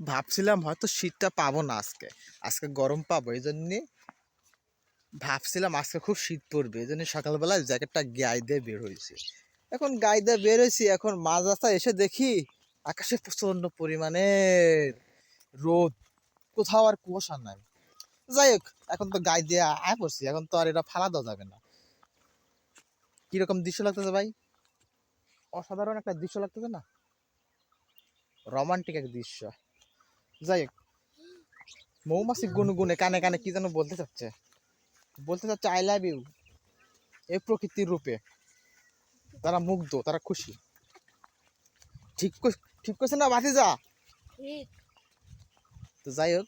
ভাবছিলাম হয়তো শীতটা পাবো না আজকে। আজকে গরম পাবো, এই জন্যে ভাবছিলাম আজকে খুব শীত পড়বে, এই জন্য সকালবেলায় জ্যাকেটটা গায়ে দিয়ে বের হয়েছে। এখন গায়ে দিয়ে বের হয়েছি, এখন মাঝ রাস্তায় এসে দেখি আকাশে প্রচণ্ড পরিমাণের রোদ, কোথাও আর কুয়াশা নাই। যাই হোক, এখন তো গায়ে দিয়ে আয় পড়ছি, এখন তো আর এটা ফালা দেওয়া যাবে না। কীরকম দৃশ্য লাগতেছে ভাই? অসাধারণ একটা দৃশ্য লাগতেছে না? রোমান্টিক এক দৃশ্য। যাই হোক। মৌমাছি গুনগুনে কানে কানে কি যেন বলতে চাচ্ছে। বলতে চাচ্ছে আই লাভ ইউ এই প্রকৃতির রূপে। তারা মুগ্ধ তারা খুশি। ঠিক ঠিক করছে না বাতিজা ঠিক। তো যাই হোক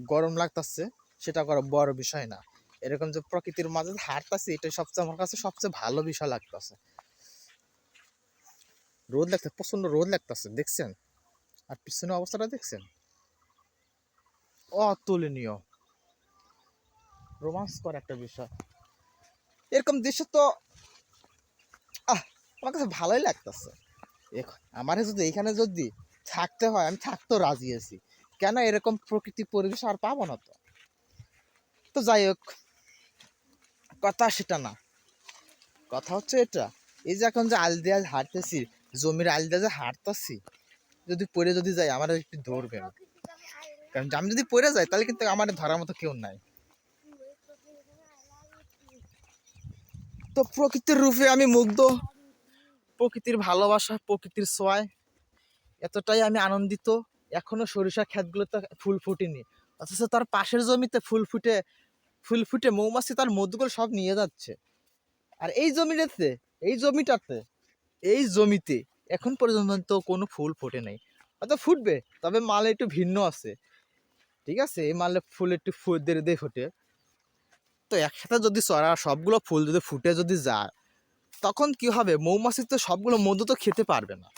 গরম লাগতেছে সেটা করা বড় বিষয় না। এরকম যে প্রকৃতির মাঝে হাঁটতেছি এটা সবচেয়ে আমার কাছে সবচেয়ে ভালো বিষয় লাগতেছে। রোদ লাগছে প্রচণ্ড রোদ লাগতেছে দেখছেন? আর পিছনে অবস্থাটা দেখছেন? অতুলনীয়। রোমাঞ্চকর একটা বিষয়। এরকম দৃশ্য তো, আহ, আমার কাছে ভালোই লাগতেছে। আমার যদি এখানে যদি থাকতে হয়, আমি থাকতেও রাজি আছি। কেন এরকম প্রকৃতি পরিবেশ আর পাবো না তো? তো যাই হোক, কথা সেটা না। কথা হচ্ছে এটা, এই যে এখন যে আল দিয়ে হাঁটতেছি, জমির আল দিয়ে যে হাঁটতেছি, যদি পড়ে যদি যাই আমার একটু ধরবে কারণ আমি যদি পড়ে যাই, তাহলে কিন্তু আমার ধরার মতো কেউ নাই। তো প্রকৃতির রূপে আমি মুগ্ধ, প্রকৃতির ভালোবাসা, প্রকৃতির ছোঁয়ায়। এতটাই আমি আনন্দিত, এখনও সরিষা ক্ষেতগুলোতে ফুল ফুটেনি। অথচ তার পাশের জমিতে ফুল ফুটে ফুল ফুটে মৌমাছি, তার মধুগুলো সব নিয়ে যাচ্ছে। আর এই জমিটাতে এই জমিটাতে, এই জমিতে এখন পর্যন্ত কোনো ফুল ফোটে নাই। হয়তো ফুটবে, তবে মাল একটু ভিন্ন আছে। ঠিক আছে? এই মালে ফুল একটু ফুল দেরি দিয়ে ফোটে। তো একসাথে যদি চড়া, সবগুলো ফুল যদি ফুটে যদি যায়, তখন কি হবে? মৌমাছি তো সবগুলো মধু তো খেতে পারবে না।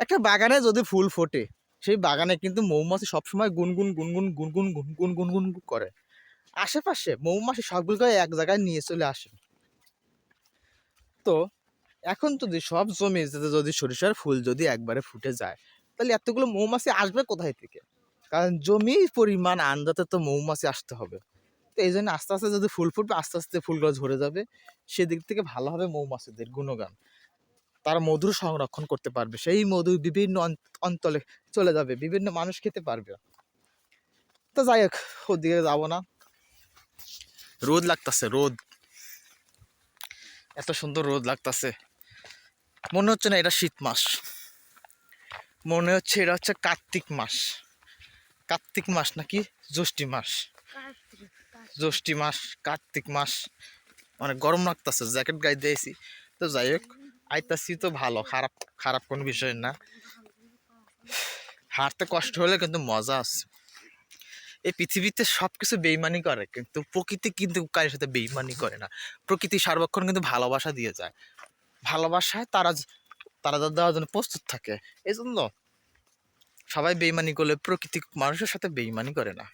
একটা বাগানে যদি ফুল ফোটে, সেই বাগানে কিন্তু মৌমাছি সবসময় গুনগুন গুনগুন গুনগুন গুনগুন গুনগুন করে। আশেপাশে মৌমাছি সবগুলোকে এক জায়গায় নিয়ে চলে আসে। তো এখন যদি সব জমি যদি সরিষার ফুল যদি একবারে ফুটে যায়, তাহলে এতগুলো মৌমাছি আসবে কোথায় থেকে? কারণ জমি পরিমাণ আন্দাতে তো মৌমাছি আসতে হবে। তো এই জন্য আস্তে আস্তে যদি ফুল ফুটবে, আস্তে আস্তে ফুলগুলো ঝরে যাবে। সেদিক থেকে ভালো হবে মৌমাছিদের গুণগান, তারা মধুর সংরক্ষণ করতে পারবে। সেই মধু বিভিন্ন অঞ্চলে চলে যাবে, বিভিন্ন মানুষ খেতে পারবে। তো যাই হোক, ওদিকে যাব না। রোদ লাগতেছে, রোদ। এত সুন্দর রোদ লাগতেছে। মনে হচ্ছে না এটা শীত মাস। মনে হচ্ছে এটা হচ্ছে কার্তিক মাস। কার্তিক মাস নাকি জ্যৈষ্ঠী মাস? জ্যৈষ্ঠী মাস, কার্তিক মাস। মানে গরম লাগতেছে, জ্যাকেট গায়ে দিয়েছি। তো যাই হোক, আইতাছি তো ভালো, খারাপ খারাপ কোনো বিষয় না। হাঁটতে কষ্ট হলে কিন্তু মজা আছে। এই পৃথিবীতে সব কিছু বেইমানি করে, কিন্তু প্রকৃতি কিন্তু কারোর সাথে বেইমানি করে না। প্রকৃতি সার্বক্ষণ কিন্তু ভালোবাসা দিয়ে যায়। ভালোবাসায় তারা তারা দেওয়ার জন্য প্রস্তুত থাকে। এই জন্য সবাই বেইমানি করলে প্রকৃতি মানুষের সাথে বেইমানি করে না।